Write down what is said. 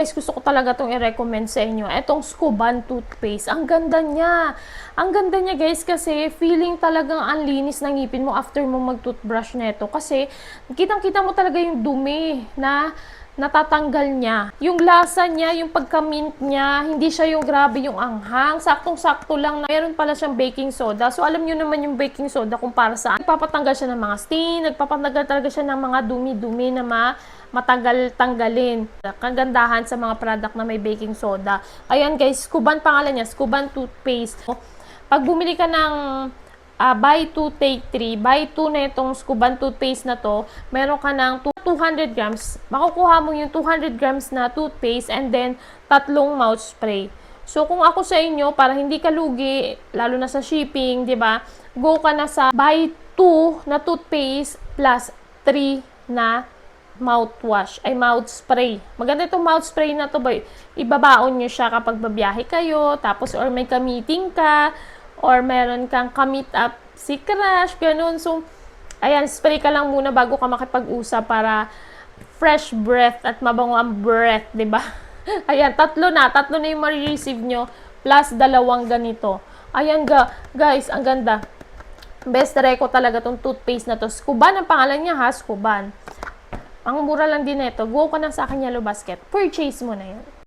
Guys, gusto ko talaga itong i-recommend sa inyo. Itong Scuban toothpaste. Ang ganda niya. Ang ganda niya guys kasi feeling talagang ang linis ng ngipin mo after mo mag-toothbrush nito. Kasi kitang-kita mo talaga yung dumi na natatanggal niya. Yung lasa niya, yung pagka-mint niya, hindi siya yung grabe yung anghang. Saktong-sakto lang na meron pala siyang baking soda. So alam niyo naman yung baking soda kung para saan. Nagpapatanggal siya ng mga stain, nagpapatanggal talaga siya ng mga dumi-dumi na ma matagal tanggalin. Kagandahan sa mga product na may baking soda. Ayan guys, Scuban pangalan niya, Scuban toothpaste. Pag bumili ka ng ah, buy 2 take 3, buy 2 na itong Scuban toothpaste na to, meron ka ng two- 200 grams. Makukuha mo yung 200 grams na toothpaste and then tatlong mouth spray. So kung ako sa inyo, para hindi ka lugi, lalo na sa shipping, 'di ba? Go ka na sa buy 2 na toothpaste plus 3 na mouthwash, ay mouth spray. Maganda itong mouth spray na to, boy. Ibabaon nyo siya kapag babiyahe kayo, tapos or may ka-meeting ka, or meron kang ka-meet up si crush, ganun. So, ayan, spray ka lang muna bago ka makipag-usap para fresh breath at mabango ang breath, di ba? Ayan, tatlo na. Tatlo na yung ma-receive nyo plus dalawang ganito. Ayan, ga, guys, ang ganda. Best reco talaga tong toothpaste na to. Scuban ang pangalan niya ha, Scuban. Ang mura lang din nito. Go ka na sa akin Yellow Basket. Purchase mo na yan.